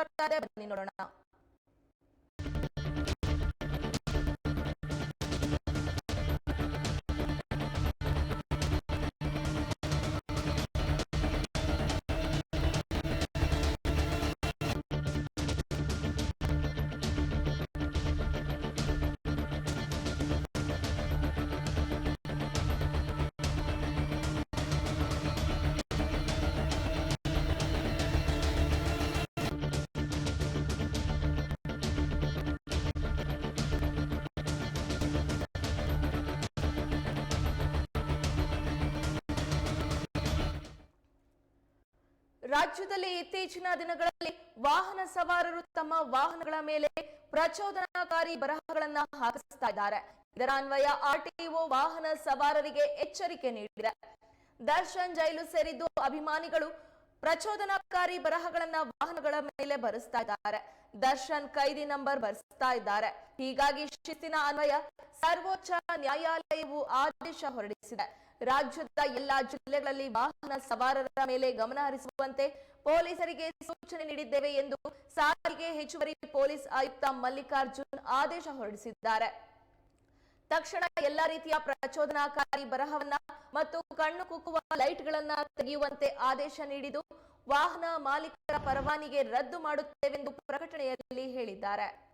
ಬರ್ತಾ ಇದೆ ಬನ್ನಿ ನೋಡೋಣ. ರಾಜ್ಯದಲ್ಲಿ ಇತ್ತೀಚಿನ ದಿನಗಳಲ್ಲಿ ವಾಹನ ಸವಾರರು ತಮ್ಮ ವಾಹನಗಳ ಮೇಲೆ ಪ್ರಚೋದನಾಕಾರಿ ಬರಹಗಳನ್ನ ಹಾಕಿಸ್ತಾ ಇದ್ದಾರೆ. ಇದರ ಅನ್ವಯ ಆರ್ಟಿಒ ವಾಹನ ಸವಾರರಿಗೆ ಎಚ್ಚರಿಕೆ ನೀಡಿದೆ. ದರ್ಶನ್ ಜೈಲು ಸೇರಿದ್ದು ಅಭಿಮಾನಿಗಳು ಪ್ರಚೋದನಾಕಾರಿ ಬರಹಗಳನ್ನ ವಾಹನಗಳ ಮೇಲೆ ಬರೆಸ್ತಾ ಇದ್ದಾರೆ. ದರ್ಶನ್ ಕೈದಿ ನಂಬರ್ ಬರೆಸ್ತಾ ಇದ್ದಾರೆ. ಹೀಗಾಗಿ ಶಿಸ್ತಿನ ಅನ್ವಯ ಸರ್ವೋಚ್ಚ ನ್ಯಾಯಾಲಯವು ಆದೇಶ ಹೊರಡಿಸಿದೆ. ರಾಜ್ಯದ ಎಲ್ಲಾ ಜಿಲ್ಲೆಗಳಲ್ಲಿ ವಾಹನ ಸವಾರರ ಮೇಲೆ ಗಮನ ಹರಿಸುವಂತೆ ಪೊಲೀಸರಿಗೆ ಸೂಚನೆ ನೀಡಿದ್ದೇವೆ ಎಂದು ಸಾರಿಗೆ ಹೆಚ್ಚುವರಿ ಪೊಲೀಸ್ ಆಯುಕ್ತ ಮಲ್ಲಿಕಾರ್ಜುನ್ ಆದೇಶ ಹೊರಡಿಸಿದ್ದಾರೆ. ತಕ್ಷಣ ಎಲ್ಲಾ ರೀತಿಯ ಪ್ರಚೋದನಾಕಾರಿ ಬರಹವನ್ನ ಮತ್ತು ಕಣ್ಣು ಕುಕ್ಕುವ ಲೈಟ್ಗಳನ್ನ ತೆಗೆಯುವಂತೆ ಆದೇಶ ನೀಡಿದ್ದು, ವಾಹನ ಮಾಲೀಕರ ಪರವಾನಿಗೆ ರದ್ದು ಮಾಡುತ್ತೇವೆಂದು ಪ್ರಕಟಣೆಯಲ್ಲಿ ಹೇಳಿದ್ದಾರೆ.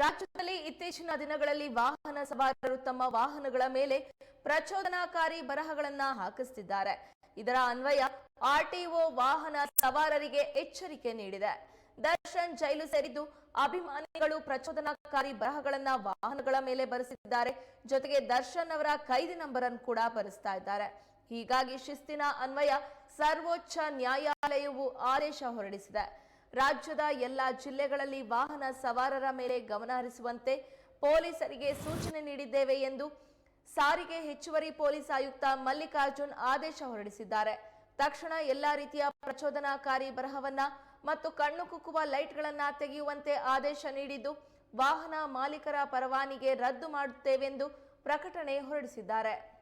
ರಾಜ್ಯದಲ್ಲಿ ಇತ್ತೀಚಿನ ದಿನಗಳಲ್ಲಿ ವಾಹನ ಸವಾರರು ತಮ್ಮ ವಾಹನಗಳ ಮೇಲೆ ಪ್ರಚೋದನಾಕಾರಿ ಬರಹಗಳನ್ನ ಹಾಕಿಸುತ್ತಿದ್ದಾರೆ ಇದರ ಅನ್ವಯ ಆರ್ಟಿಒ ವಾಹನ ಸವಾರರಿಗೆ ಎಚ್ಚರಿಕೆ ನೀಡಿದೆ. ದರ್ಶನ್ ಜೈಲು ಸೇರಿದ್ದು ಅಭಿಮಾನಿಗಳು ಪ್ರಚೋದನಾಕಾರಿ ಬರಹಗಳನ್ನ ವಾಹನಗಳ ಮೇಲೆ ಬರೆಸಿದ್ದಾರೆ. ಜೊತೆಗೆ ದರ್ಶನ್ ಅವರ ಕೈದಿ ನಂಬರ್ ಅನ್ನು ಕೂಡ ಬರೆಸ್ತಾ ಇದ್ದಾರೆ. ಹೀಗಾಗಿ ಶಿಸ್ತಿನ ಅನ್ವಯ ಸರ್ವೋಚ್ಚ ನ್ಯಾಯಾಲಯವು ಆದೇಶ ಹೊರಡಿಸಿದೆ. ರಾಜ್ಯದ ಎಲ್ಲ ಜಿಲ್ಲೆಗಳಲ್ಲಿ ವಾಹನ ಸವಾರರ ಮೇಲೆ ಗಮನ ಹರಿಸುವಂತೆ ಪೊಲೀಸರಿಗೆ ಸೂಚನೆ ನೀಡಿದ್ದೇವೆ ಎಂದು ಸಾರಿಗೆ ಹೆಚ್ಚುವರಿ ಪೊಲೀಸ್ ಆಯುಕ್ತ ಮಲ್ಲಿಕಾರ್ಜುನ್ ಆದೇಶ ಹೊರಡಿಸಿದ್ದಾರೆ. ತಕ್ಷಣ ಎಲ್ಲಾ ರೀತಿಯ ಪ್ರಚೋದನಾಕಾರಿ ಬರಹವನ್ನ ಮತ್ತು ಕಣ್ಣು ಕುಕ್ಕುವ ಲೈಟ್ಗಳನ್ನ ತೆಗೆಯುವಂತೆ ಆದೇಶ ನೀಡಿದ್ದು, ವಾಹನ ಮಾಲೀಕರ ಪರವಾನಿಗೆ ರದ್ದು ಮಾಡುತ್ತೇವೆಂದು ಪ್ರಕಟಣೆ ಹೊರಡಿಸಿದ್ದಾರೆ.